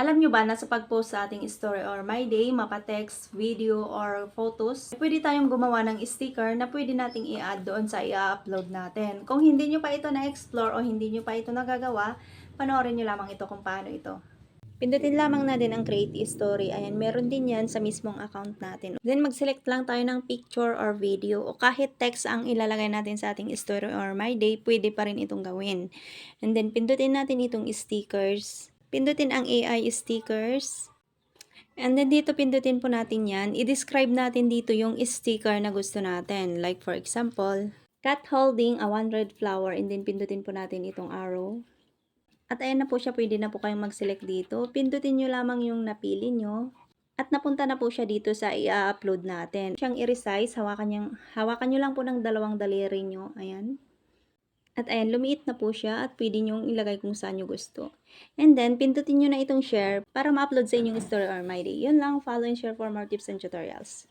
Alam nyo ba na sa pag-post sa ating story or my day, mapa-text, video, or photos, pwede tayong gumawa ng sticker na pwede nating i-add doon sa i-upload natin. Kung hindi nyo pa ito na-explore o hindi nyo pa ito nagagawa, panoorin nyo lamang ito kung paano ito. Pindutin lamang natin ang create story. Ayan, meron din yan sa mismong account natin. Then, mag-select lang tayo ng picture or video o kahit text ang ilalagay natin sa ating story or my day, pwede pa rin itong gawin. And then, pindutin natin itong stickers. Pindutin ang AI stickers. And then, dito pindutin po natin yan. I-describe natin dito yung sticker na gusto natin. Like, for example, cat holding a one red flower. And then, pindutin po natin itong arrow. At ayan na po siya, pwede na po kayong mag-select dito. Pindutin nyo lamang yung napili nyo. At napunta na po siya dito sa i-upload natin. Siyang i-resize, hawakan, nyo, hawakan nyo lang po ng dalawang daliri nyo. Ayan. At ayan, lumiit na po siya at pwede nyo ilagay kung saan nyo gusto. And then, pindutin nyo na itong share para ma-upload sa inyong story or my day. Yun lang, follow and share for more tips and tutorials.